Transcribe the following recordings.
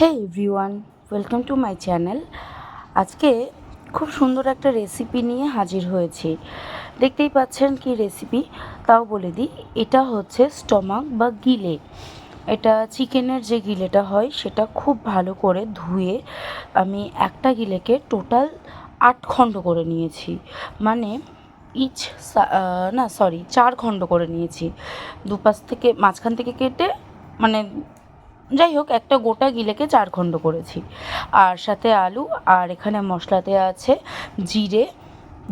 Hey everyone welcome to my channel আজকে খুব সুন্দর একটা রেসিপি নিয়ে হাজির হয়েছি। দেখতেই পাচ্ছেন কি রেসিপি তাও বলে দিই, এটা হচ্ছে স্টমাক বা গিলে। এটা চিকেনের যে গিলেটা হয়, সেটা খুব ভালো করে ধুয়ে আমি একটা গিলেকে টোটাল আট খণ্ড করে নিয়েছি। মানে ইচ না সরি চার খণ্ড করে নিয়েছি। দুপাশ থেকে, মাঝখান থেকে কেটে মানে যাই হোক, একটা গোটা গিলেকে চার খণ্ড করেছি। আর সাথে আলু, আর এখানে মশলাতে আছে জিরে,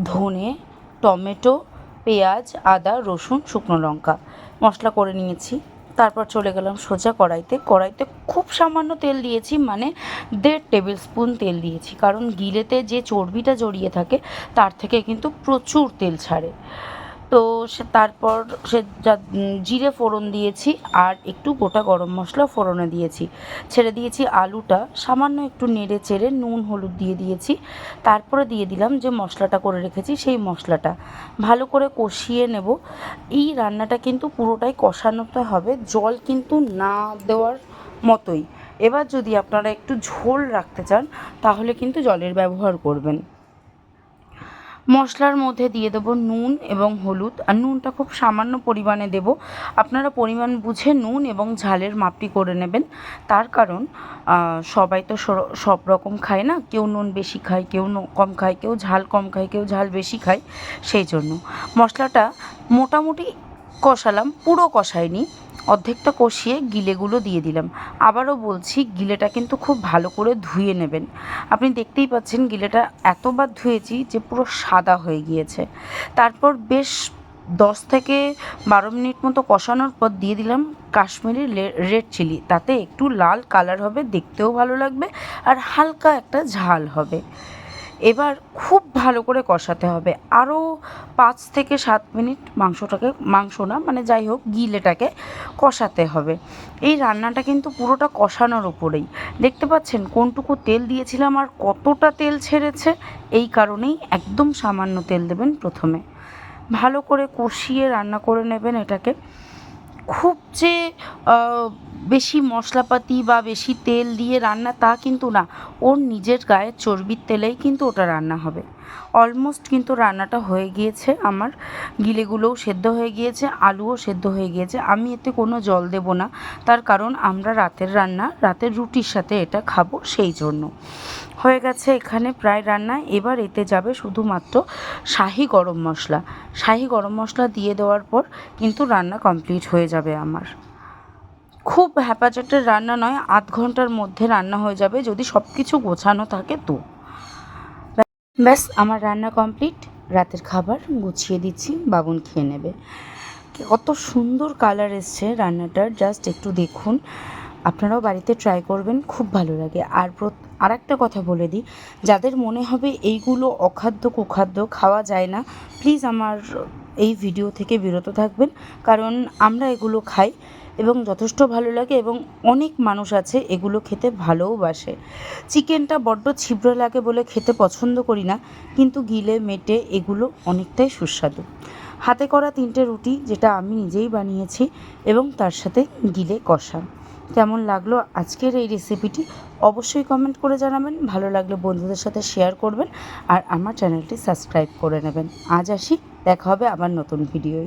ধনে, টমেটো, পেঁয়াজ, আদা, রসুন, শুকনো লঙ্কা। মশলা করে নিয়েছি। তারপর চলে গেলাম সোজা কড়াইতে। কড়াইতে খুব সামান্য তেল দিয়েছি মানে দেড় টেবিল স্পুন তেল দিয়েছি। কারণ গিলেতে যে চর্বিটা জড়িয়ে থাকে, তার থেকে কিন্তু প্রচুর তেল ছাড়ে। তো সে তারপর সে জিরে ফোড়ন দিয়েছি আর একটু গোটা গরম মশলা ফোড়নে দিয়েছি। ছেড়ে দিয়েছি আলুটা, সামান্য একটু নেড়ে চেড়ে নুন, হলুদ দিয়ে দিয়েছি। তারপরে দিয়ে দিলাম যে মশলাটা করে রেখেছি সেই মশলাটা। ভালো করে কষিয়ে নেব। এই রান্নাটা কিন্তু পুরোটাই কষানোতে হবে, জল কিন্তু না দেওয়ার মতোই। এবার যদি আপনারা একটু ঝোল রাখতে চান, তাহলে কিন্তু জলের ব্যবহার করবেন। মশলার মধ্যে দিয়ে দেবো নুন এবং হলুদ। আর নুনটা খুব সামান্য পরিমাণে দেব। আপনারা পরিমাণ বুঝে নুন এবং ঝালের মাপটি করে নেবেন। তার কারণ সবাই তো সব রকম খায় না। কেউ নুন বেশি খায়, কেউ কম খায়, কেউ ঝাল কম খায়, কেউ ঝাল বেশি খায়, সেই জন্য। মশলাটা মোটামুটি কষালাম, পুরো কষায়নি। অর্ধেকটা কষিয়ে গিলেগুলো দিয়ে দিলাম। আবারও বলছি, গিলেটা কিন্তু খুব ভালো করে ধুয়ে নেবেন। আপনি দেখতেই পাচ্ছেন গিলেটা এতবার ধুয়েছি যে পুরো সাদা হয়ে গিয়েছে। তারপর বেশ দশ থেকে বারো মিনিট মতো কষানোর পর দিয়ে দিলাম কাশ্মীরি রেড চিলি। তাতে একটু লাল কালার হবে, দেখতেও ভালো লাগবে আর হালকা একটা ঝাল হবে। এবার খুব ভালো করে কষাতে হবে। আরও পাঁচ থেকে সাত মিনিট মাংসটাকে, মাংস না মানে যাই হোক গিলেটাকে কষাতে হবে। এই রান্নাটা কিন্তু পুরোটা কষানোর উপরেই। দেখতে পাচ্ছেন কোনটুকু তেল দিয়েছিলাম আর কতটা তেল ছেড়েছে? এই কারণেই একদম সামান্য তেল দেবেন প্রথমে। ভালো করে কষিয়ে রান্না করে নেবেন এটাকে। খুব যে বেশি মশলাপাতি বা বেশি তেল দিয়ে রান্না তা কিন্তু না। ওর নিজের গায়ের চর্বির তেলেই কিন্তু ওটা রান্না হবে। অলমোস্ট কিন্তু রান্নাটা হয়ে গিয়েছে আমার। গিলেগুলোও সেদ্ধ হয়ে গিয়েছে, আলুও সেদ্ধ হয়ে গিয়েছে। আমি এতে কোনো জল দেব না। তার কারণ আমরা রাতের রান্না, রাতের রুটির সাথে এটা খাব সেই জন্য। হয়ে গেছে এখানে প্রায় রান্না। এবার এতে যাবে শুধুমাত্র শাহি গরম মশলা। শাহি গরম মশলা দিয়ে দেওয়ার পর কিন্তু রান্না কমপ্লিট হয়ে যাবে আমার। খুব হ্যাপাচেটের রান্না নয়, আধ ঘণ্টার মধ্যে রান্না হয়ে যাবে যদি সব কিছু গোছানো থাকে তো। ব্যাস, আমার রান্না কমপ্লিট। রাতের খাবার গুছিয়ে দিচ্ছি, বাবুন খেয়ে নেবে। কত সুন্দর কালার এসছে রান্নাটার, জাস্ট একটু দেখুন। আপনারাও বাড়িতে ট্রাই করবেন, খুব ভালো লাগে। আর আর একটা কথা বলে দিই, যাদের মনে হবে এইগুলো অখাদ্য কুখাদ্য খাওয়া যায় না প্লিজ আমার এই ভিডিও থেকে বিরত থাকবেন, কারণ আমরা এগুলো খাই এবং যথেষ্ট ভালো লাগে এবং অনেক মানুষ আছে এগুলো খেতে ভালোওবাসে চিকেনটা বড্ড ছিবড়ে লাগে বলে খেতে পছন্দ করি না, কিন্তু গিলে, মেটে এগুলো অনেকটাই সুস্বাদু। হাতে করা তিনটে রুটি, যেটা আমি নিজেই বানিয়েছি এবং তার সাথে গিলে কষা। কেমন লাগল আজকের এই রেসিপিটি অবশ্যই কমেন্ট করে জানাবেন। ভালো লাগলে বন্ধুদের সাথে শেয়ার করবেন। আর আমার চ্যানেলটি সাবস্ক্রাইব করে নেবেন। আজ আসি, দেখা হবে আবার নতুন ভিডিওয়